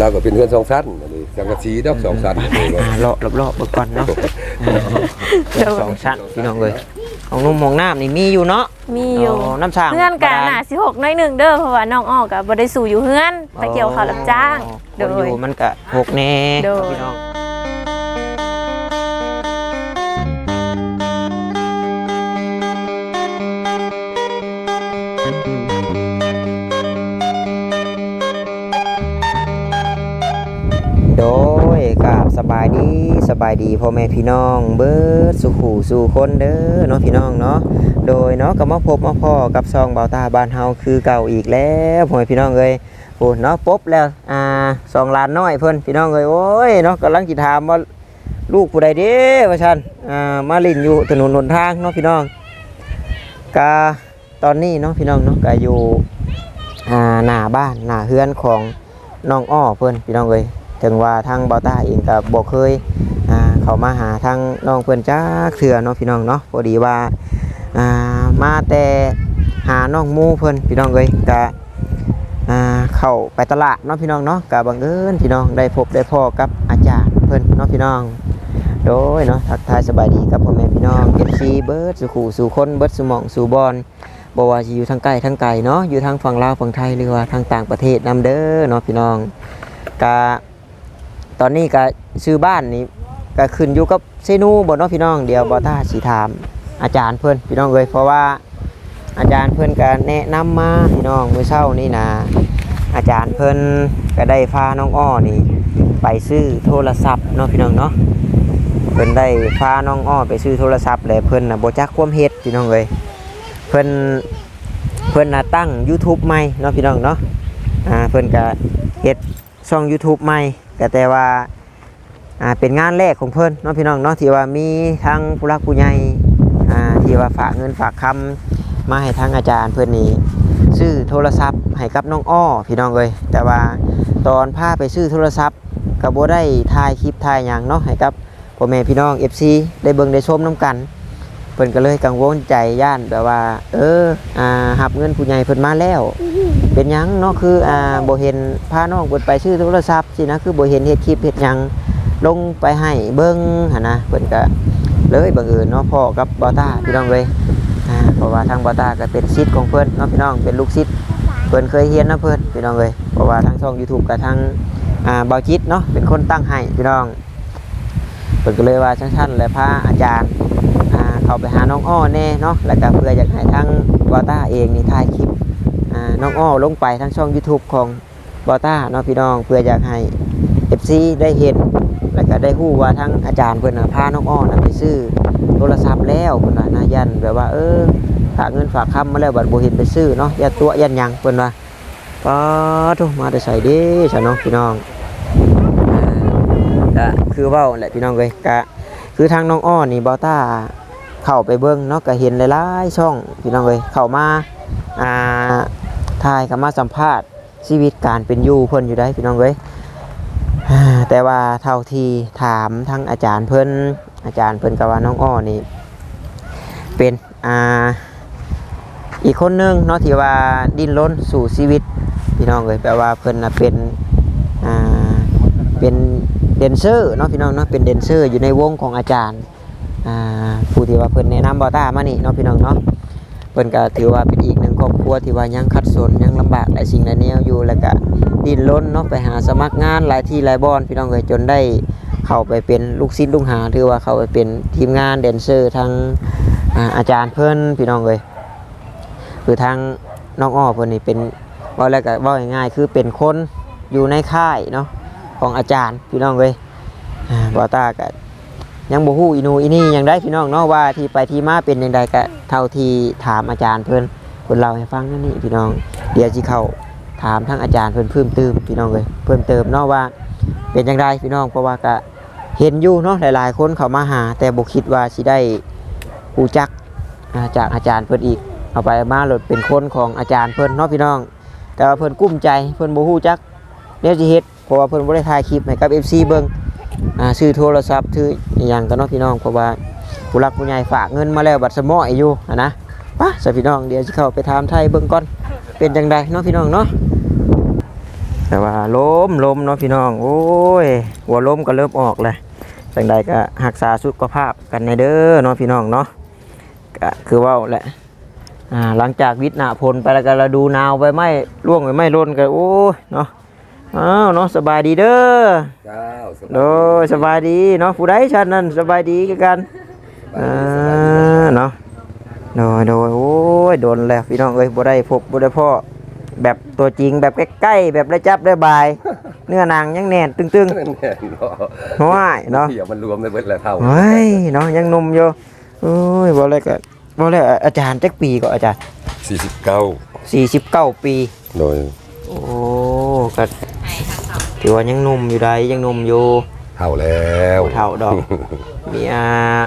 เราก็เป็นเพื่อนสองชั้นอันนี้สังกะสีดอกสองชั้นอันนี้ก็อ่าเลาะรอบๆเบิ่งก่อนเนาะอ่าสองชั้นพี่น้องเอ้ยของนุ่มของน้ำนี่มีอยู่เนาะ มีอยู่น้ำสร้างเพื่อนกันบาดาลน่ะ16น้อยหนึ่งเด้อเพราะว่าน้องออกกับ่ได้สู่อยู่เฮือนไปเกี่ยวข้าวรับจ้างอ๋อโดคนอยยู่มันก็หกแน่โดย พี่น้อง สบายดีสบายดีพ่อแม่พี่น้อง เบิร์ดสุขูสู่คนเด้อเนาะพี่น้องเนาะโดยเนาะก็มาพบมาพ่อกับซองเบาตาบ้านเฮาคือเก่าอีกแล้วพ่อแม่พี่น้องเอ้ยโอ้เนาะปุ๊บแล้วอ่าสองล้านน้อยเพิ่นพี่น้องเอ้ยโอ้ยเนาะกำลังสิถามว่าลูกผู้ใดเด้ว่าซั่นอ่ามาลินอยู่ถนนหนทางเนาะพี่น้องกาตอนนี้เนาะพี่น้องเนาะก็อยู่อ่าหน้าบ้านหน้าเฮือนของน้องอ้อเพิ่นพี่น้องเอ้ย ถึงว่าทางเบาต้าเองก็บ่เคยเข้ามาหาทางน้องเพิ่อนจักเทื่อเนาะพี่น้องเนาะพอดีว่าามาแต่หาน้องมูเพิ่อนพี่น้องเอ้ยก็อ่าเข้าไปตลาดเนาะพี่น้องเนาะกับบังเอิญพี่น้องได้พบได้พ่อกับอาจารย์เพิ่อนเนาะพี่น้อง โดยเนาะทักทายสบายดีกับพ่อแม่พี่น้องเอฟซีเบิร์ดสุขูสู่คนเบิร์ดสุหมองสู่บอลบ่ว่าอยู่ทางใกล้ทางไกลเนาะอยู่ทางฝั่งลาวฝั่งไทยหรือว่าทางต่างประเทศนํเด้อเนาะพี่น้องกะ ตอนนี้ก็ซื้อบ้านนี่ก็ขึ้นอยู่กับเซนูบ่เนาะพี่น้องเดียวบ่ท่าสิถาม อาจารย์เพิ่อนพี่น้องเอ้ยเพราะว่าอาจารย์เพิ่อนก็แนะนำมาพี่น้องมือเช้านี่นะอาจารย์เพิ่อนก็ได้พาน้องอ้อนี่ ไปซื้อโทรศัพท์เนาะพี่น้องเนาะเพิ่อนได้พาน้องอ้อไปซื้อโทรศัพท์แล้วเพิ่นนะบ่จักความเฮ็ดพี่น้องเอ้ยเพิ่อนเพิ่นนะตั้ง YouTube ใหม่เนาะพี่น้องเนาะอ่าเพิ่อนก็เฮ็ด ช่อง YouTube ใหม่ก็แต่ว่าอ่าเป็นงานแรกของเพิ่นเนาะพี่น้องเนาะที่ว่ามีทั้งผู้รักผู้ใหญ่อ่าที่ว่าฝากเงินฝากคำมาให้ทางอาจารย์เพื่อนนี้ซื้อโทรศัพท์ให้กับน้องอ้อพี่น้องเลยแต่ว่าตอนพาไปซื้อโทรศัพท์ก็บ่ได้ถ่ายคลิปถ่ายหยังเนาะให้กับพ่อแม่พี่น้อง FC ได้เบิ่งได้ชมน้กันเพิ่นก็เลยกังวลใจย่านแบบว่า เอออ่าหับเงินผู้ใหญ่เพิ่นมาแล้ว เป็นยังเนาะคืออ่าบ่เห็นพาน้องเพิ่นไปซื้อโทรศัพท์สินะคือบ่เห็นเฮ็ดคลิปเฮ็ดหยังลงไปให้เบิ่งหั่นนะเพิ่นก็เลยบังเอิญเนาะพ่อกับบอต้าพี่น้องเลยอ่าเพราะว่าทางบอต้าก็เป็นซิทของเพื่อนเนาะพี่น้องเป็นลูกซิทเพื่อนเคยเฮียนนะเพื่อนพี่น้องเลยเพราะว่าทางช่อง YouTube กับทางอ่าบาจิตเนาะเป็นคนตั้งให้พี่น้องเพิ่นก็เลยว่าชั้นๆและพาอาจารย์อ่าเข้าไปหาน้องอ้อแน่เนาะแล้วก็เพื่ออยากให้ทางบอต้าเองนี่ถ่ายคลิป น้องอ้อลงไปทางช่อง YouTube ของบอต้าเนาะพี่น้องเพื่ออยากให้ FC ได้เห็น แล้วก็ได้ฮู้ว่าทางอาจารย์เพิ่นน่ะพาน้องอ้อนะไปซื้อโทรศัพท์แล้วเพิ่อนว่านะยันแบบว่า เออฝากเงินฝากคำมาแล้วบัดบ่เห็นไปซื้อเนาะยันตัวยันยังเพิ่อนว่าป้าทุมาแต่ใส่ด้ซะเนาะพี่น้องก็คือว้าแหละพี่น้องเอ้ยก็คือทางน้องอ้อนี่บ่ต้าเข้าไปเบิ่งเนาะก็เห็นหลายๆช่องพี่น้องเอ้ยเข้ามาอ่า ถ่ายเข้ามาสัมภาษณ์ชีวิตการเป็นอยู่เพิ่นอยู่ได้พี่น้องเอ้ยแต่ว่าเท่าที่ถามทางอาจารย์เพิ่นอาจารย์เพิ่นก็ว่าน้องอ้อนี่เป็นอ่าอีกคนนึงเนาะที่ว่าดิ้นรนสู่ชีวิตพี่น้องเลยแปลว่าเพิ่นนะเป็นอ่าเป็นเดนเซอร์เนาะพี่น้องเนาะเป็นเดนเซอร์อยู่ในวงของอาจารย์อ่าผู้ที่ว่าเพิ่นแนะนำบอต้ามานี่เนาะพี่น้องเนาะเพิ่นก็ถือว่าเป็นอีก ครอบครัวที่ว่ายังขัดสนยังลำบากหลายสิ่งหลายแนวอยู่แล้วก็ดิ้นรนเนาะไปหาสมัครงานหลายที่หลายบอนพี่น้องเลยจนได้เข้าไปเป็นลูกศิษย์ลูกหาถือว่าเข้าไปเป็นทีมงานแดนเซอร์ทางอาอาจารย์เพิ่นพี่น้องเลยคือทางน้องอ้อเพิ่นนี่เป็นว่าแล้วก็ว่าง่ายๆคือเป็นคนอยู่ในค่ายเนาะของอาจารย์พี่น้องเลยบอตาก็ยังบ่ฮู้อีนูอีนี่ยังได้พี่น้องเนาะว่าที่ไปที่มาเป็นยังไงก็เท่าที่ถามอาจารย์เพิ่น พิ่นเล่าให้ฟังนั่นนี่พี่น้อง เดี๋ยวสิเข้าถามทางอาจารย์เพิ่นเพิ่มเติมพี่น้องเลยเพิ่มเติมเนาะว่าเป็นยังไงพี่น้องเพราะว่าก็เห็นอยู่เนาะหลายๆ คนเขามาหา แต่บุคิดว่าสิได้ผู้จักอาจากอาจารย์เพิ่นอีก เอาไปมาหลดเป็นคนของอาจารย์เพิ่นเนาะพี่น้อง แต่ว่าเพิ่นกุ้มใจเพิ่นบ่ฮู้จักเดี๋ยวสิเฮ็ดเพราะว่าเพิ่นบ่ได้ถ่ายคลิปให้กับ FC เบิ่งอ่าซื้อโทรศัพท์ซื้ออหยังกันเนาะพี่น้องเพราะว่าผู้รักผู้ใหญ่ฝากเงินมาแล้วบัดสมออยู่อะ นะไปสพี่น้องเดี๋ยวสิเข้าไปถามไทยเบิ่งก่อนเป็นจังไดเนาะพี่น้องเนาะแต่ว่าล้มล้มเนาะพี่น้อง โอ้ย หัวล้มก็เริ่มออกเลยจังใดก็รักษาสุขภาพกันในเด้อเนาะพี่น้องเนาะก็คือเว่าแหละอ่าหลังจากวิทย์หนาพลไปแล้วก็เราดูหนาวไปไหม่ร่วงไปไหม่ร่นกันโอ้ยเนาะอ้าวเนาะสบายดีเด้อเจ้าสบายโดยสบายดีเนาะผู้ใดฉันนั่นสบายดีคือกันอ่าเนาะโดยโดยโอ้ยโด นแล้วพี่น้องเอ้ยบ่ได้พบบ่ได้พ่อแบบตัวจริงแบบใกล้ๆแบบได้จับได้บาย เนื้อหนังยังแน่นตึงแน่นเนาะๆห้อยเนาะเดี๋ยวมันรวมได้เบิดแล้วเท่าเฮ้ยเนาะยังหนุ่มอยู่โอ้ยบ่เลยก็บ่เลยอาจารย์จักปีก็อาจารย์49 49 ปี โดยโอ้ก็ถือว่ายังหนุ่มอยู่ได้ยังหนุ่มอยู่เท่าแล้วเท่าดอก มีอา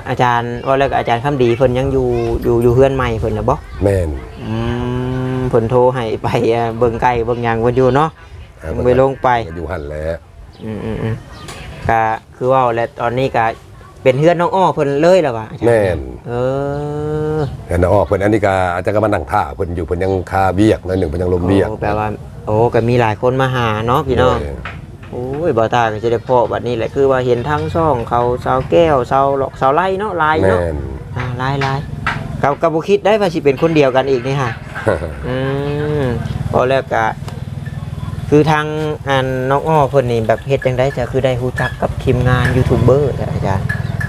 อาจารย์ว่าแล้วก็อาจารย์คำดีเพิ่นยังอยู่อยู่อยู่เฮือนใหม่เพิ่นน่ะบ่แม่นอืมเพิ่นโทรให้ไปอ่าเบิ่งไก่เบิ่งหยังเพิ่นอยู่เนาะยังไปลงไปอยู่หั่นแล้วอืมอืมอืมก็คือว่าแล้วตอนนี้ก็เป็นเฮือนน้องอ้อเพิ่นเลยแล้วว่ะอาจารย์แม่นเออเห็นอ๋อเพิ่นอันนี้ก็อาจจะก็มานั่งท่าเพิ่นอยู่เพิ่นยังคาเบียกหนั่นหนึ่งเพิ่นยังลมเบียกโอ้แปลว่าโอ้ก็มีหลายคนมาหาเนาะพี่น้อง โดยโอ้ยบ่ตาก็จะได้พอบัดนี้แหละคือว่าเห็นทั้งช่องเขาสาวแก้วสาวหลอกสาวไล่เนาะลายแม่เนาะนอ่าลายลายกับกับบุคิดได้ว่าสิเป็นคนเดียวกันอีกนี่ฮะ อืมพอแล้วก็คือทางอันน้องอ้อเพิ่นนี่แบบเฮ็ดจังไดจะคือได้รู้จักกับทีมงานยูทูบเบอร์จ้ะอาจารย์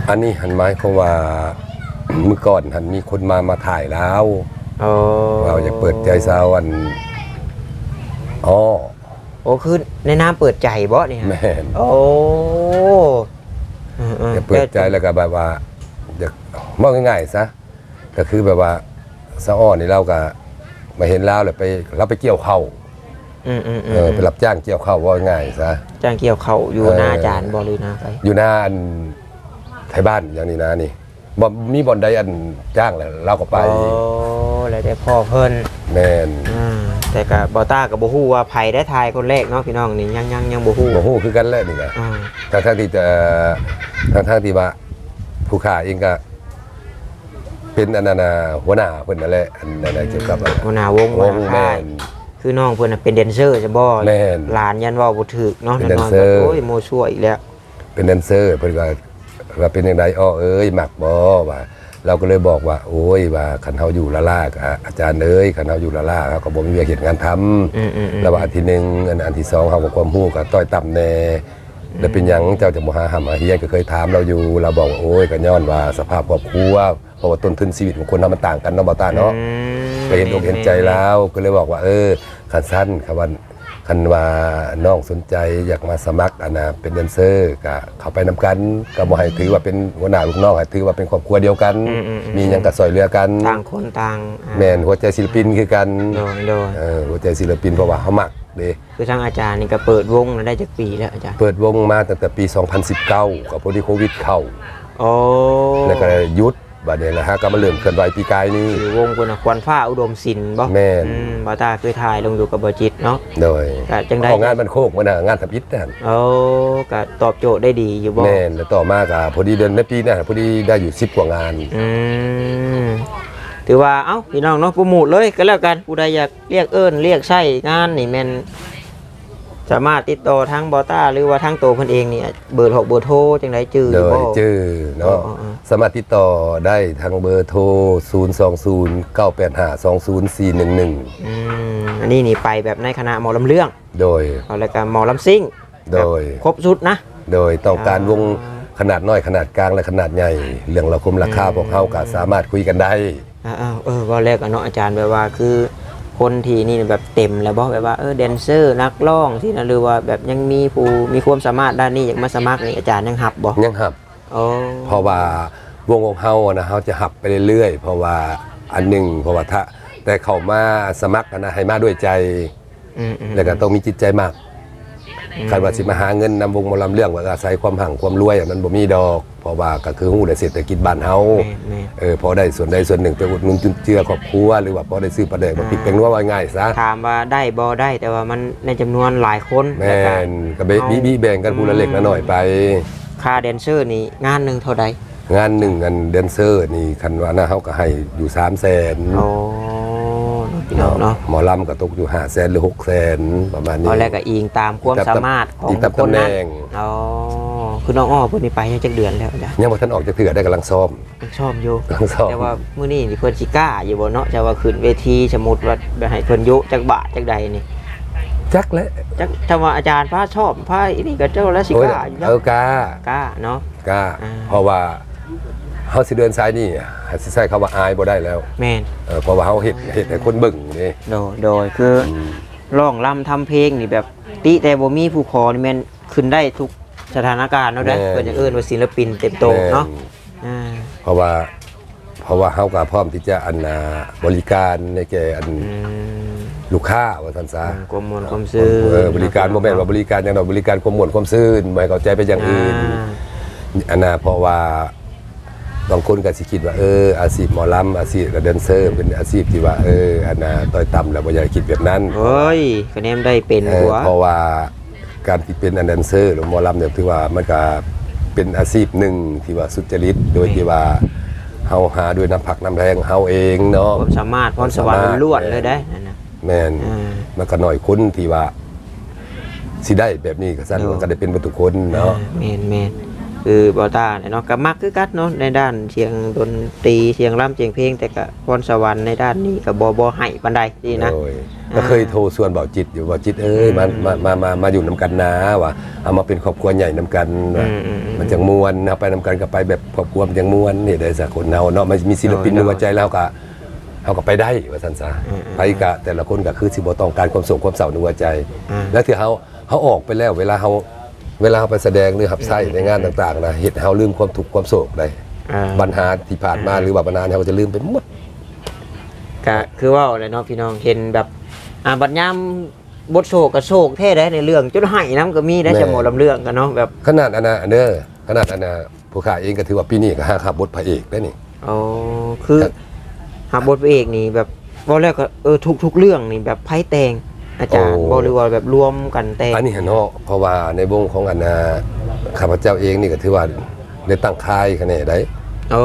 อันนี้หันหมายความว่า เมื่อก่อนหันมีคนมามาถ่ายแล้วโอ้เราอยากเปิดใจสาวอันอ๋อ โอ้คือในน้ำเปิดใจบ่นี่ฮะแม่นโอ้อืมๆอยากเปิดใจแล้วก็แบบว่าอยากมองง่ายๆซะก็คือแบบว่าสาวอ้อนี่เราก็มาเห็นแล้วเลยไปเราไปเกี่ยวข้าวอืมอืมอืเออไปรับจ้างเกี่ยวข้าวว่าง่ายซะจ้างเกี่ยวเขาอยู่เออหน้าอาจารย์บ่หรือหน้าไปอยู่หน้าอันไทยบ้านอย่างนี้นะนี่บ่มีบ่อนใดอันจ้างแล้วเราก็ไปโอ้ แล้วได้พ่อเพิ่นแม่นอ่าแต่ก็บ่ต้าก็บ่ฮู้ว่าไผได้ทายคนแรกเนาะพี่น้องนี่ยังยังยังบ่ฮู้บ่ฮู้คือกันแหละนี่ก็อ่าทั้งทางๆที่จะทั้งทางๆที่ว่าผู้ค้าเองก็ เป็นอันนั้นน่ะหัวหน้าเพิ่นนั่นแหละอันนั้นน่ะเกี่ยวกับอันหัวหน้าวงวหัวงหน้าแม่ค่ายน คือน้องเพิ่นน่ะเป็นแดนเซอร์จะบ่แม่นหลานยันเว้าบ่ถูกเนาะเป็นน้อยๆแดนเซอร์ โอ้ยโมชั่วอีกแล้ว เป็นแดนเซอร์เพิ่นก็ว่าเป็นจังไดอ้อเอ้ยมักบ่ว่า เราก็เลยบอกว่า โอ้ยว่าคันเฮาอยู่ละล่าก็อาจารย์เอ้ยคันเฮาอยู่ละล่าเขาก็บ่มีเวียกเฮ็ดงานทำอืมอืมอืมแล้วว่าอันที่หนึ่งอันอันที่สองเขาบอกความหู้กับต้อยต่ำแน่แล้วเป็นหยังเจ้าจะบ่หาหำอาเฮียนก็เคยถามเราอยู่ เราบอกว่าโอ้ยก็ย้อนว่าสภาพครอบครัวเพราะว่าต้นทุนชีวิตของคนเรามันต่างกันเนาะบ่ตาเนาะอืมก็เห็นอกเห็นใจแล้วก็เลยบอกว่า เออคันสั้นคันวัน คันว่าน้องสนใจอยากมาสมัครอันนะเป็นแดนเซอร์ก็เข้าไปนำกันก็บ่ให้ถือว่าเป็นหัวหน้าลูกน้องให้ถือว่าเป็นครอบครัวเดียวกันมีหยังก็ซอยเหลือกัน ต่างคนต่างอ่าแม่นหัวใจศิลปินคือกันโดยโดยเออหัวใจศิลปินเพราะว่าเขามักเด้คือทางอาจารย์นี่ก็เปิดวงน่ะได้จักปีแล้วอาจารย์เปิดวงมาตั้งแต่ปี 2019 กับพอดีโควิดเข้า โอ้แล้วก็หยุด บัดนี้นะฮะก็มาเริ่มเคลื่อนไหวปีกายนี้คือวงเพิ่นน่ะควันฟ้าอุดมศิลป์บ่แม่น อืมบ่ตาคือถ่ายลงอยู่กับบ่จิตเนาะโดยก็จังได๋ของงานมันโคกมันน่ะงานทับอิฐนั่นโอ้ก็ตอบโจทย์ได้ดีอยู่บ่แม่นแล้วต่อมาก็พอดีเดือนในปีเนี้พอดีได้อยู่10กว่างาน อืมถือว่าเอ้าพี่น้องเนาะโปรโมทเลยก็แล้วกันผู้ใดอยากเรียกเอิ้นเรียกใช้งานนี่แม่น สามารถติดต่อทางบอต้าหรือว่าทางตัวเพิ่นเองนี่เบอร์โทรเบอร์โทรจังไดจื้ออโดยู่ยบ่ชื่อเนาะอ๋ออ๋อ สามารถติดต่อได้ทางเบอร์โทร 020-985-20411อืมอันนี้นี่ไปแบบในคณะหมอลำเรื่องโดย เอาแล้วก็หมอลำซิ่งโดย แบบครบชุดนะ โดยต้องการวงอ่าขนาดน้อยขนาดกลางและขนาดใหญ่ เรื่องเราคมราคาพวกเขาก็สามารถคุยกันได้ อ่าๆเออว่าแรกอะเนาะอาจารย์แบบว่าคือ คนที่นี่แบบเต็มแล้วบอกแบบว่าเออแดนเซอร์นักร้องที่นะหรือว่าแบบยังมีผู้มีความสามารถด้านนี้อยากมาสมัครนี่อาจารย์ยังหับบ่ยังหับโอ้เพราะว่าวงของเฮาอะนะเฮาจะหับไปเรื่อยๆ เพราะว่าอันหนึ่งเพราะว่าถ้าแต่เขามาสมัครอะนะให้มาด้วยใจอืมอืมแล้วก็ต้องมีจิตใจมาก คันว่าสิมาหาเงินนำวงหมาลำเรื่องว่าอาศัยความหังความรวยอะมันบ่มีดอกเพราะว่าก็คือฮู้ได้เศรษฐกิจบ้านเฮาแม่แม่เออพอได้ส่วนใดส่วนหนึ่งไปอุดหนุนจุนเจือครอบครัวหรือว่าพอได้ซื้อประเดกมาปิดเป็นว่าว่าง่ายซะถามว่าได้บ่ได้แต่ว่ามันในจำนวนหลายคนแม่นก็เบเอาบีบีแบ่งกันผู้ละเล็กละน้อยไป ค่าแดนเซอร์นี่งานหนึ่งเท่าใดงานหนึ่งอันแดนเซอร์นี่คันว่านะเฮาก็ให้อยู่3 0 0 0 0นโอ้ พี่พี่น้องเนาะหมอลำก็ตกอยู่5แสนหรือ6แสนประมาณนี้เอาแล้วก็อิงตามความสามารถของอิงตามคนตำแหน่นั้นงอ๋อคือน้องอ้อเพิ่นนี่ไปยังจักเดือนแล้วจ้ะยังบ่ทันออกจากเถื่อได้กำลังซ้อมยังชอบอยู่กำลังซ้อมแต่ว่ามื้อนี้นี่เพิ่นสิกล้าอยู่บ่เนาะจะว่าขึ้นเวทีสมมุติว่าแบบให้เพิ่นยุจักบาทจักใดนี่จักแล้วจักถ้าว่าอาจารย์พาชอบพาอีนี่ก็เจ้าแล้วสิโอ้ยกล้าอยู่แล้วเออกล้ากล้าเนาะกล้าอ่าเพราะว่า เฮาสิเดินซ้ายนี่สิใช้คำว่าอายบ่ได้แล้วแม่นเออเพราะว่าเฮาเฮ็ดเฮ็ดให้คนเบิ่งนี่โดยโดยคืออร้องรำทำเพลงนี่แบบติแต่บ่มีผู้ขอนี่แม่นขึ้นได้ทุกสถานการณ์เนาะเด้อแม่นเพิ่นจะเอิ้นว่าศิลปินเต็มโตเนาะอ่า เพราะว่า เพราะว่าเฮาก็พร้อมที่จะอันน่ะบริการในแก่อันอืมลูกค้าว่าซั่นซะความมวลความซื่อเออบริการบ่แม่นว่าบริการอย่างเดียวบริการความม่วนความซื่นบ่ให้เข้าใจไปอย่างอื่น อ่า อันน่ะเพราะว่า บางคนก็สิคิดว่าเอออาชีพหมอลำอาชีพแดนเซอร์เป็นอาชีพที่ว่าเอออันน่ะต้อยต่ำแล้วบ่อยากคิดแบบนั้นเฮ้ยคะแนนได้เป็นเอหัอวเพราะว่าการที่เป็นอันแดนเซอร์หรือหมอลำเนี่ยถือว่ามันก็เป็นอาชีพหนึ่งที่ว่าสุจริตโดยที่ว่าเฮาหาด้วยน้ำพักน้ำแรงเฮาเองเนาะความสามารถพรสวรรค์ล้วนๆเลยได้นั่นนะ แม่นอ่ามันก็น้อยคนที่ว่า สิได้แบบนี้ก็ซั่นเนาะมันก็ได้เป็นเบ่ทุกคนเนาะ แมนแมน คือบอตาเนี่ยเนาะก็มักคือกัดเนาะในด้านเสียงดนตรีเสียงร่ำเสียงเพลง แต่ก็พรสวรรค์ในด้านนี้ก็บ่บ่ให้ปานใดนี่นะโดยก็เคยโทรชวนเบาจิตอยู่เบาจิตเอ้ยมามามามามาอยู่นํกันนะว่าเอามาเป็นครอบครัวใหญ่นํกันว่าอืมอืมอืม มันจังม่วนเอาไปนํกันก็ไปแบบครอบครัวมันจังม่วนนี่ได้สักคนเฮาเนาะมันมีศิลปินในหัวใจแล้วก็เขาก็ไปได้ว่าสันซะอืมไปกะแต่ละคนก็คือสิบ่ต้องการความสุขความเศร้าในหัวใจอืมแล้วที่เขาเขาออกไปแล้ว เวลาเขา เวลาเขาไปแสดงหรือขับไส้ในงานต่างๆนะเห็ดให้เขาลืมความทุกข์ความโศกได้อ่า ปัญหาที่ผ่านมาหรือว่าปัญหาที่เขาจะลืมไปหมด ก็คือว่าเลยเนาะพี่น้องเห็นแบบอ่าบัดยามบทโศกกับโศกแท้ได้ในเรื่องจนให้น้ำก็มีได้จะหมดลำเรื่องกันเนาะแบบขนาดอันนะเด้อขนาดอันนะผู้ข่าเองก็ถือว่าปีนี้ก็หาขับบทพระเอกได้นี่ อ๋อคือครับ หาบทพระเอกนี่แบบบอกแล้วก็เออทุกทุกๆเรื่องนี่แบบไพ่แตง อาจารย์บอกเลยว่าแบบรวมกันแตงอันนี้เนาะเพราะว่าในวงของอันนะข้าพเจ้าเองนี่ก็ถือว่าได้ตั้งค่ายคะแนนได้เอ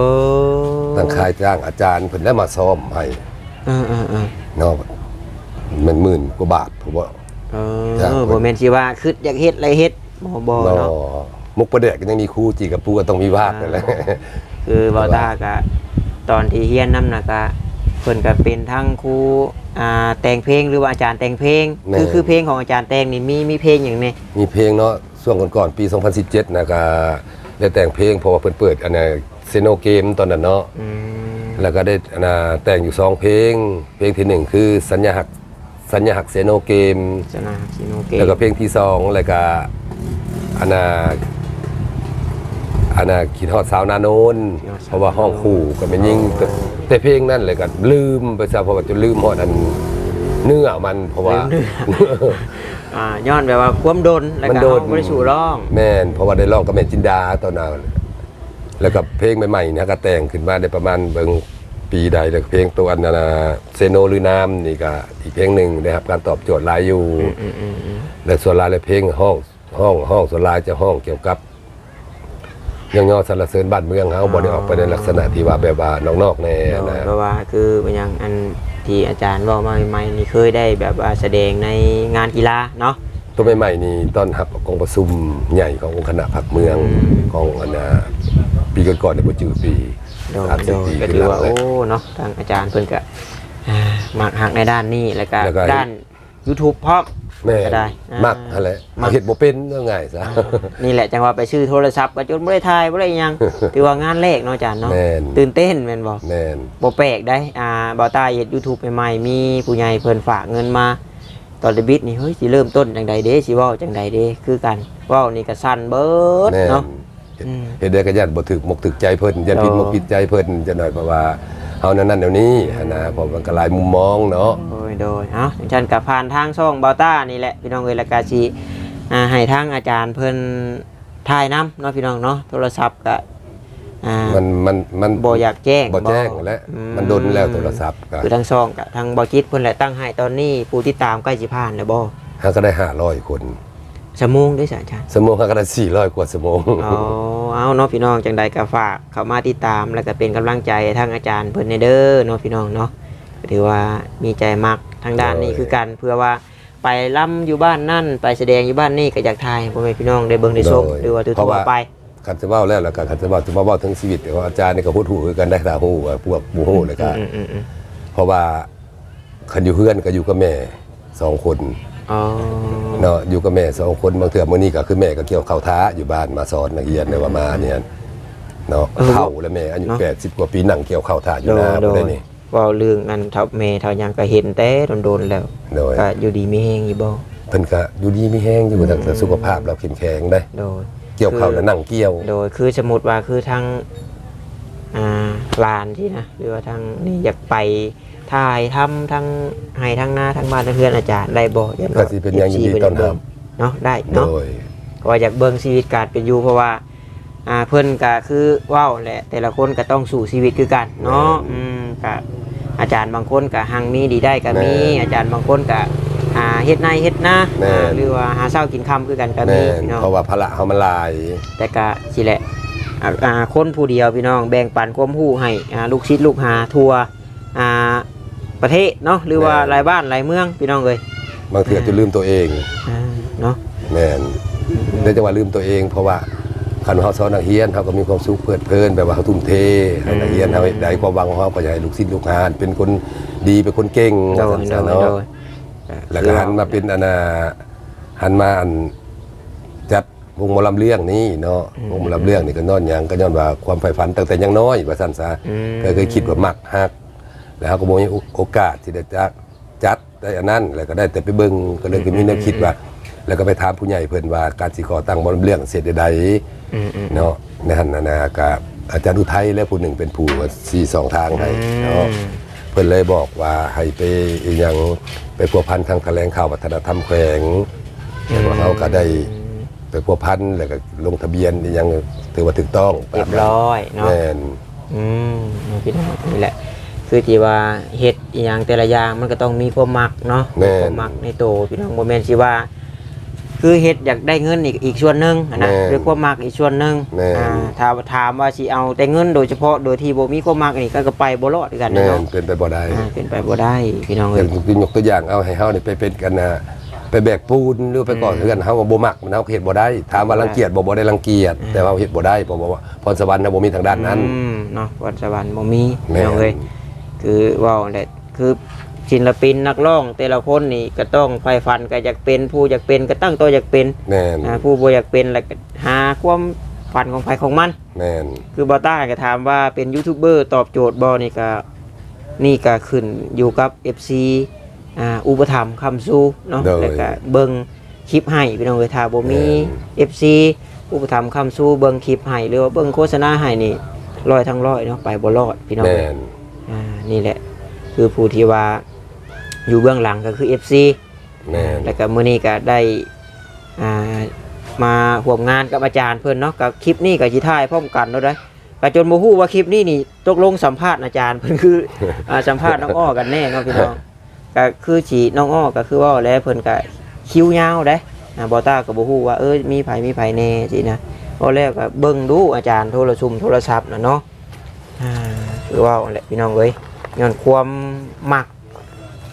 อตั้งค่ายจ้างอาจารย์เพิ่นได้มาซ้อมให้อ่าอ่าอ่าเนาะมันหมื่นกว่าบาทผมว่า เอจ้ะ อบ่แม่นสิว่าคืออยากเฮ็ดอะไรเฮ็ดบ่บ่เนาะเนาะมุกประเดกก็ยังมีครูจีกับปูก็ต้องมีวาดนั่นแหละคือบ่ตาก็ตอนที่เรียนนํน่ะก็เพิ่นก็เป็นทั้งครูอ่าแต่งเพลงหรือว่าอาจารย์แต่งเพลง แม่ คือคือเพลงของอาจารย์แต่งนี่มีมีเพลงหยังแน่มีเพลงเนาะช่วงก่อนๆปี 2017นะก็ได้แต่งเพลงเพราะว่าเพิ่นเปิดอันน่ะเซโนเกมตอนนั้นเนาะอืมแล้วก็ได้อันน่ะแต่งอยู่สองเพลง เพลงที่หนึ่งคือสัญญาหักสัญญาหักเซโนเกมสนาซิโนเกแล้วก็เพลงที่สองแล้วก็อันน่ะ อันน่ะคิดฮอดสาวนาโนนเพราะว่าห้องคู่ก็เป็นยิ่งแต่แต่เพลงนั่นเลยก็ลืมไปซะเพราะว่าจะลืมฮอดอันเนื้อมันเพราะว่า อ่าย้อนแบบว่าความโดนแล้วมันก็โดนเฮาบ่ได้สู่ร้อง แม่นเพราะว่าได้ร้องกับแม่จินดาตอนนั้นแล้วกับเพลงใหม่ๆเนี่ยก็แต่งขึ้นมาได้ประมาณเบิ่งปีใดแล้วก็เพลงตัวอันนั้นน่ะเซโนหรือน้ำนี่ก็อีกเพลงหนึ่งได้รับการตอบโจทย์หลายอยู่อืมอืมอืมและส่วนหลายเลยเพลงห้องห้องห้องส่วนหลายจะห้องเกี่ยวกับ ย่องๆสรรเสริญบ้านเมืองเฮาบ่ได้ออกไปในลักษณะที่ว่าแบบว่านอกๆแน่นะเพราะว่าคือเป็นอย่างอันที่อาจารย์บอกมาใหม่ๆนี่เคยได้แบบว่าแสดงในงานกีฬาเนาะตัวใหม่ๆนี่ตอนหับกองประชุมใหญ่ขององค์คณะผักเมืองของอันน่ะปีก่อนๆในยบ่จือปีโดยสามโดสิบยปีก็ขึ้นถือหลัว่างเลยโอ้เนาะทางอาจารย์เพิ่นก็อ่ามักหักในด้านนี้แล้วก็แล้วก็ด้าน YouTube พร้อม แม่ก็ได้อ่ามักอะไรมัก เฮ็ดบ่เป็นก็ง่ายซะ นี่แหละจังว่าไปชื่อโทรศัพท์ก็จนบ่ได้ถ่ายบ่ได้หยัง ถือว่างานแรกเนาะอาจารย์เนาะแม่น ตื่นเต้นแม่นบ่ แม่น บ่แปลกได้ อ่าบ่าวตาเฮ็ด YouTube ใหม่ๆ มีผู้ใหญ่เพิ่นฝากเงินมา ตอนเดบิตนี่ เฮ้ย สิเริ่มต้นจังใดเด้สิเว้าจังใดเด้คือกันเว้านี่ก็สั้นเบิดแม่นเนาะ เฮ็ดอืมเฮ็ดได้ก็ยันบ่ถึกมกถึกใจเพิ่นยันผิดเออมกผิดใจเพิ่นจะหน่อยเพราะว่า เฮานั่นนั่นเดี๋ยวนี้หั้นนะเพราะมันก็หลายมุมมองเนาะโดยโดยเอ้าฉันกับผ่านทางช่องบาต้านี่แหละพี่น้องเอยและกาชีอ่าให้ทางอาจารย์เพิ่นถ่ายน้ำเนาะพี่น้องเนาะโทรศัพท์ก็อ่ามันมันมันบ่อยากแจ้งบ่แจ้งและอืมันดนแล้วโทรศัพท์ก็คือทางช่องกับทางบอจิตเพิ่นแหละตั้งให้ตอนนี้ผู้ที่ตามใกล้สิผ่านแล้วบ่หาก็ได้500คน ชั่วโมงได้สอาจารย์สมองหาก็ได้400กว่าสมองอ๋อเอาเนาะพี่น้องจังใดก็ฝากเข้ามาติดตามแล้วก็เป็นกำลังใจให้ทางอาจารย์เพิ่นในเด้อเนาะพี่น้องเนาะถือว่ามีใจมักทางด้านนี้คือกันเพื่อว่าไปล่ำอยู่บ้านนั่นไปแสดงอยู่บ้านนี่ก็อยากถ่ายให้พ่อแม่พี่น้องได้เบิ่งได้ชมโดยหรือว่าเพราะทั่วว่าๆไปคันจะเว้าแล้วแล้วก็คันจะเว้าจะมาเว้าถึงชีวิตของอาจารย์นี่ก็พูดถูกคือกันได้ถ้าฮู้ว่าพวกบ่ฮู้เลยก็อืมอืมอืมเพราะว่าคันอยู่เพื่อนก็อยู่กับแม่สองคนอ๋อ เนาะอยู่กับแม่สองคนบางเทื่อมื้อนี้ก็คือแม่ก็เกี่ยวข้าวท้าอยู่บ้านมาสอนนักเรียนในว่ามาเนี่ยเนาะเฒ่าแล้วแม่อายุ80กว่าปีนั่งเกี่ยวข้าวท้าอยู่โดหน้ายโดบ่ได้ยนี่เว่าเรื่องนั้นเท่าแม่เท่าหยังก็เห็นแต่โดนๆแล้วโดยก็อยู่ดีมีแฮงอยู่บ่เพิ่นก็อยู่ดีมีแห้งอยู่แต่สุขภาพเราเข้มแข็งได้โดยเกี่ยวข้าวแล้วนั่งเกี่ยว โดยคือสมมุติว่าคือทางอ่าลานที่นะหรือว่าทางนี่อยากไป ถ่ายทำทางให้ทางหน้าทางบ้านทางเพื่อนอาจารย์ได้บ่อยากก็สิเป็นอย่างยินดีต้อนรับ เนาะได้โดเนาะย เพราะว่าอยากเบิ่งชีวิตการเป็นอยู่เพราะว่าอ่าเพิ่นก็คือเว้าแหละแต่ละคนก็ต้องสู่ชีวิตคือกันเนาะอืมก็อาจารย์บางคนก็หังมีดีได้ก็มีอาจารย์บางคนก็หาเฮ็ดในเฮ็ดนาอ่าหรือว่าหาเช้ากินค่ำคือกันก็มีแม่นเนาะ เพราะว่าภาระเฮามันหลาย แต่ก็สิแหละอ่าอ่าคนผู้เดียวพี่น้องแบ่งปันความรู้ให้อ่าลูกศิษย์ลูกหาทัวอ่า ประเทศเนาะหรือว่าแม่นหลายบ้านหลายเมืองพี่น้องเอ้ยบางเทื่อจะลืมตัวเองอ่าเนาะแม่นได้จังว่าลืมตัวเอง เพราะว่าคันเฮาสอนนักเรียนเฮาก็มีความสุขเพลิดเพลินแบบว่าเฮาทุ่มเทให้นักเรียนเฮาได้ความหวังของเฮาก็อยากให้ลูกศิษย์ลูกหาเป็นคนดีเป็นคนเก่งโดว่ายซั่นโดซะยเนาะโดยแล้วก็หันมาเป็นอนนาหันมาอันจัดวงหมอลำเรื่องนี้เนาะวงหมอลำเรื่องนี่ก็นอนหยังก็ย้อนว่าความใฝ่ฝันตั้งแต่ยังน้อยว่าซั่นซะอืมก็เคยคิดว่ามักฮัก แล้วก็บ่มีโอกาสที่จะจัดจัดได้อันนั้นแล้วก็ได้แต่ไปเบิ่งก็เลยก็มีแนวคิดว่า แล้วก็ไปถามผู้ใหญ่เพิ่นว่าการสิก่อตั้งหมอลำเรื่องเสร็จใดอืมอืมๆเนาะในหันนานากับอาจารย์อุทัยและผู้หนึ่งเป็นผู้สี่สองทางให้เนาะเพิ่นเลยบอกว่าให้ไปอีหยังไปพัวพันทางแถลงข่าววัฒนธรรมแขวงแต่ว่าเขาก็ได้ไปพัวพันแล้วก็ลงทะเบียนอีหยังถือว่าถูกต้องเรียบร้อยเนาะแม่นอืมพี่น้องนี่แหละ คือที่ว่าเฮ็ดอหย่างแต่ละอย่างมันก็ต้องมีความมักเนาะแม่น ความมักในโตวพี่น้องบ่แม่นสิว่า คือเฮ็ดอยากได้เงินอีกอีกส่วนหนึงอะนะแม่นด้วยความมักอีกส่วนหนึงแม่น อ่าถ้าถามว่าสิเอาแต่เงินโดยเฉพาะโดยที่บ่มีความมักนี่ก็ก็ไปบ่รอดคือกันแม่เนาะนเป็นไปบ่ได้อ่าเป็นไปบ่ได้พี่น้องอเอ้ย่ายงที่ยกตัวอย่างเอาให้เฮานี่ไปเป็นกันนะไปแบกปูนหรือไปก่อเฮือนเฮาก็บ่มักมันเฮาก็เฮ็ดบ่ได้ถามว่ารังเกียจบ่บ่ได้รังเกียจแต่ว่าเฮ็ดบ่ได้เพราะว่าพรสวรรค์เฮาบ่มีทางด้านนั้น อืมเนาะวันสวรรค์บ่มีแม่พี่น้องเอ้ย คือเว้าแหละคือศิลปินนักร้องแต่ละคนนี่ก็ต้องไฟฟันก็อยากเป็นผู้อยากเป็นก็ตั้งตัวอยากเป็นแม่นอ่าผู้บ่อยากเป็นแล้วก็หาความฝันของใครของมัน แม่นคือบอต้าก็ถามว่าเป็นยูทูบเบอร์ตอบโจทย์บอนี่ก็นี่ก็ขึ้นอยู่กับ FC อ่าอุปถัมภ์คำสู้เนาะแล้วก็เบิ่งคลิปให้พี่น้องเอ้ยถ้าบ่มี FC อุปถัมภ์คำสู้เบิ่งคลิปให้หรือว่าเบิ่งโฆษณาให้นี่ร้อยทั้งร้อยเนาะไปบ่รอดพี่น้องแม่เอ้ย น อ่านี่แหละ คือผู้ที่ว่าอยู่เบื้องหลังก็คือ FC แม่นแล้วก็มื้อนี้ก็ได้อ่ามาร่วมงานกับอาจารย์เพิ่นเนาะกับคลิปนี้ก็สิถ่ายพร้อมกันเนาะเด้อก็จนบ่ฮู้ว่าคลิปนี้นี่ตกลงสัมภาษณ์อาจารย์เพิ่นคือ อ่าสัมภาษณ์น้องอ้อกันแน่เนาะพี่น้องก็คือสิน้องอ้อก็คือว่าแล้วเพิ่นก็คิวยาวเด้อ่าบ่ต้าก็บ่ฮู้ว่าเอ้ยมีไผมีไผแน่สินะพอแล้วก็เบิ่งดูอาจารย์โทรซุมโทรศัพท์น่ะเนาะ อ่าคือว่าแหละพี่น้องเอ้ยย้อนความมัก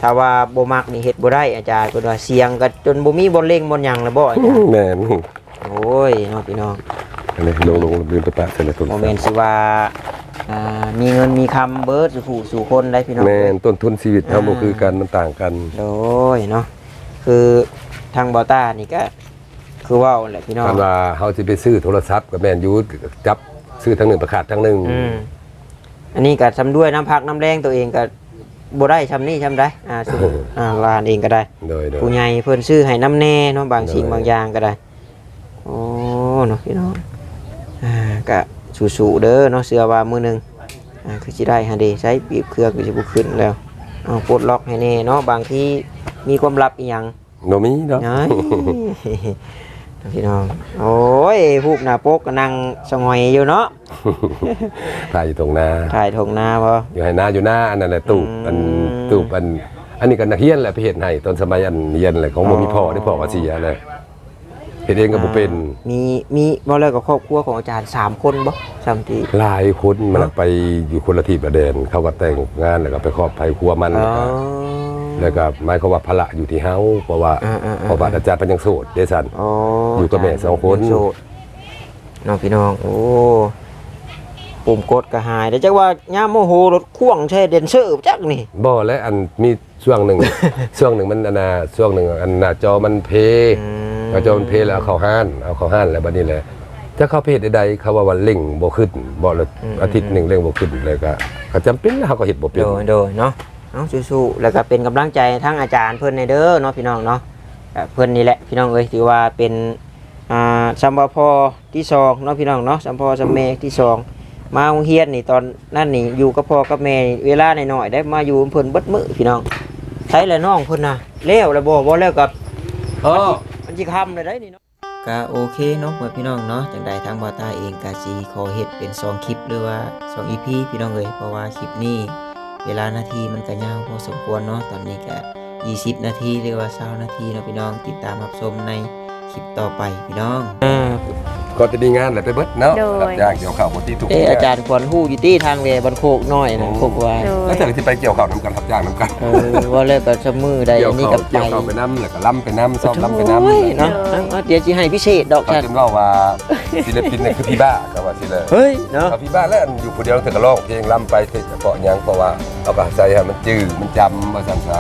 ถ้าว่าบ่มักนี่เฮ็ดบ่ได้อาจารย์เพิ่นว่าเสียงก็จนบ่มีบ่เล่งบ่หยังแล้วบ่อาจารย์แม่นโอ้ยเนาะพี่น้องอันนี้ลงลงลืมไปปะเสร็จแล้วต้นบ่แม่นสิว่าอ่ามีเงินมีคำเบิดสู่ผู้สู่คนได้พี่น้องแม่นต้นทุนชีวิตเฮาบ่คือกันมันต่างกันโดยเนาะคือทางบอต้านี่ก็คือเว่าแหละพี่น้องคันว่าเฮาสิไปซื้อโทรศัพท์ก็แม่นอยู่จับซื้อทั้งหนึ่งประขาดทั้งหนึ่ง อืมอันนี้ก็ทำด้วยน้ำพักน้ำแรงตัวเองก็บ่ได้ชำนี่ชำได้อ่าสุอ่าลานเองก็ได้ โดยโดยผู้ใหญ่เพิ่นซื้อให้น้ำแน่เนาะบางสิ่งได้บางอย่างก็ได้โอ้เนาะพี่น้องอ่าก็สู้ๆเด้อเนาะเสือว่ามื้อหนึงอ่าคือสิได้ฮะเดใช้บีบเครื่องก็สิบ่ขึ้นแล้วเอาปลดล็อกให้แน่เนาะบางทีมีความลับอีหยังโนมีเนาะน้อย พี่น้อง โอ้ยพูกหน้าปกก็นั่งสงอยอยู่เนาะ ถ่ายอยู่ตรงหน้าถ่ายทงหน้าพออยู่ให้หน้าอยู่หน้าอันนั้นแหละตูบอืมอันตูบอัน อันนี้ก็นักเรียนแหละไปเฮ็ดให้ตอนสมัยอันเรียนแหละของบ่มีพ่อได้พ่อก็เสียแหละเฮ็ดเองก็บ่เป็นมีมีบ่แล้วกับครอบครัวของอาจารย์สามคนบ่สามทีหลายคนมันไปอยู่คนละที่ประเด็นเขาก็แต่งงานแล้วก็ไปครอบภัยครัวมันอ๋อ แล้วก็หมายความว่าภาระอยู่ที่เฮาเพราะว่าอ่าๆๆเพราะว่าอาจารย์เป็นยังโสดเดซัน อ๋อออยู่กับแม่สองคน โสดน้องพี่น้อง โอ้ปุ่มกดก็หาย แต่จักว่าย่ามโมโหรถพ่วงใช่เดนเซอร์จักนี่ บ่และอันมีช่วงหนึ่ง ช่วงหนึ่งมันอันน่ะช่วงหนึ่งอันหน้าจอมันเพอืม หน้าจอมันเพแล้วเอาเข้าห้านเอาเข้าห้านแล้วบัดนี้แหละถ้าเข้าเพจใดๆเขาว่าวันเล่งบ่ขึ้นบ่ละอาทิตย์หนึ่งเล่งบ่ขึ้นเลยก็ก็จำเป็นแล้วเขาก็เฮ็ดบ่เป็โดน ยโดยเนาะ เอาสู้ๆแล้วก็เป็นกำลังใจทั้งอาจารย์เพิ่นในเด้อเนาะพี่น้องเนาะก็เพิ่นนี่แหละพี่น้องเอ้ยถือว่าเป็นอ่าสัมปพอที่สองเนาะพี่น้องเนาะสัมพอสัมเมที่สองมาโรงเรียนนี่ตอนนั่นนี่อยู่กับพ่อกับแม่เวลาหน่อยๆได้มาอยู่เพิ่นเบิดมื้อพี่น้องใช้แล้วน้องเพิ่นน่ะแล้วแล้วบ่บ่แล้วกับอ๋อมันจิคำเลยได้นี่เนาะก็โอเคเนาะเพื่อนพี่น้องเนาะจังใดทางบอตาเองก็สิขอเฮ็ดเป็น2คลิปหรือว่า2 EP พี่น้องเอ้ยเพราะว่าคลิปนี้ เวลานาทีมันก็ยาวพอสมควรเนาะตอนนี้ก็20 นาทีหรือว่า20นาทีเนาะพี่น้องติดตามรับชมในคลิปต่อไปพี่น้องอ่าก็จะมีงานแหละไปเบิดเนาะโดย รับจ้างเกี่ยวข้าวบ่ตีทุกเอออาจารย์ควรฮู้อยู่ที่ทางเวบันโคกน้อยนะโคกว่าโดแล้วยเธอที่ไปเกี่ยวข้าวนํกันรับจ้างนํกันเออว่าแล้วก็ชะมือใดเกี่ยวนี่ข้าวก็ไปเกี่ยวข้าวไปน้ำแล้วก็ล่ำไปน้ำซ้อมล่ำไปน้ำโอ้ยเนาะเอาเอาเดี๋ยวสิให้พิเศษดอกเขาจันจึงเล่าว่า ศิลปินเนี่ยคือพี่บ้าก็ว่าสิเลยเฮ้ยเนาะ เอาพี่บ้าแล้วอันอยู่คนเดียวเธอก็ร้องเพลงล่ำไปเธอจะเกาะหยังเพราะว่าเอากระใส่ให้มันจื้อมันจำว่าซั่นซะ